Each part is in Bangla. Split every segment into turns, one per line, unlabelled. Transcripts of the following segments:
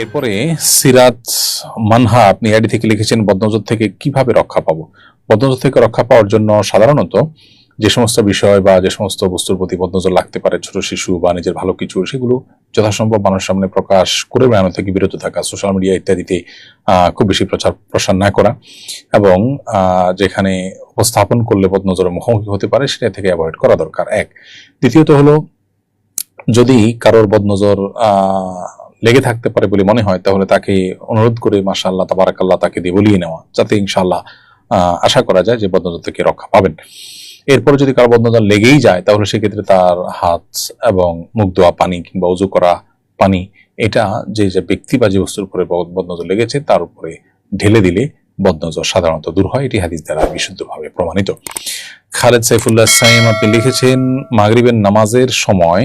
এরপরে সিরাজ মানহা, আপনি আইডি থেকে লিখেছেন বদনজর থেকে কীভাবে রক্ষা পাবো? বদনজর থেকে রক্ষা পাওয়ার জন্য সাধারণত যে সমস্ত বিষয় বা যে সমস্ত বস্তুর প্রতি বদনজর লাগতে পারে, ছোট শিশু বা নিজের ভালো কিছু, সেগুলো যথাসম্ভব মানুষের সামনে প্রকাশ করে বেড়ানো থেকে বিরত থাকা, সোশ্যাল মিডিয়া ইত্যাদিতে খুব বেশি প্রচার প্রসার না করা এবং যেখানে উপস্থাপন করলে বদনজরের মুখোমুখি হতে পারে, সেটা থেকে অ্যাভয়েড করা দরকার, এক। দ্বিতীয়ত হলো, যদি কারোর বদনজর লেগে থাকতে পারে বলে মনে হয় তাহলে তাকে অনুরোধ করে মাশাআল্লাহ তাবারাকাল্লাহ তাকে দিয়ে বলিয়ে নেওয়া যাতে ইনশাআল্লাহ আহ, আশা করা যায় যে বদনজর থেকে রক্ষা পাবেন। এরপরে যদি কারও বদনজর লেগেই যায় তাহলে সেক্ষেত্রে তার হাত এবং মুখ ধোয়া পানি কিংবা উজু করা পানি এটা যে যে ব্যক্তি বা যে বস্তুর উপরে বদ- বদনজর লেগেছে তার উপরে ঢেলে দিলে বদনজর সাধারণত দূর হয়। এটি হাদিস দ্বারা বিশুদ্ধভাবে প্রমাণিত। খালেদ সাইফুল্লাহ সাইম আপনি লিখেছেন মাগরিবের নামাজের সময়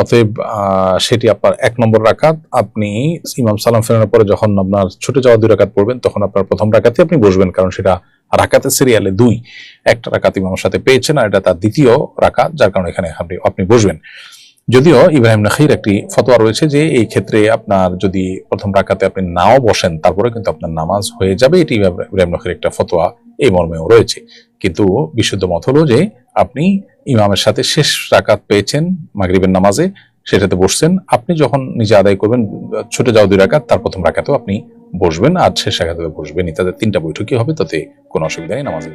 অতএব সেটি আপনার এক নম্বর রাকাত। আপনি ইমাম সালাম ফেরানোর পরে যখন আপনার ছুটে যাওয়া দুই রাকাত পড়বেন, তখন আপনার প্রথম রাকাতে আপনি বসবেন, কারণ সেটা রাকাতের সিরিয়ালে দুই। একটা রাকাত ইমামের সাথে পেয়েছেন আর এটা তার দ্বিতীয় রাকাত, যার কারণে এখানে আপনি আপনি বসবেন। যদিও ইব্রাহিম নাখির একটি ফতোয়া রয়েছে যে এই ক্ষেত্রে আপনার যদি প্রথম রাকাতে আপনি নাও বসেন, তারপরে কিন্তু আপনার নামাজ হয়ে যাবে। এটি ইব্রাহিম নাখির একটা ফতোয়া এই মর্মেও রয়েছে। কিন্তু বিশুদ্ধ মত হলো যে আপনি ইমামের সাথে শেষ রাকাত পেয়েছেন মাগরিবের নামাজে, সেটাতে বসছেন। আপনি যখন নিজে আদায় করবেন, ছুটে যাও দুই রাকাত, তার প্রথম রাকাতেও আপনি বসবেন, আর শেষ রাকাতে বসবেন তাদের তিনটা বৈঠকই হবে, তাতে কোনো অসুবিধা নেই নামাজের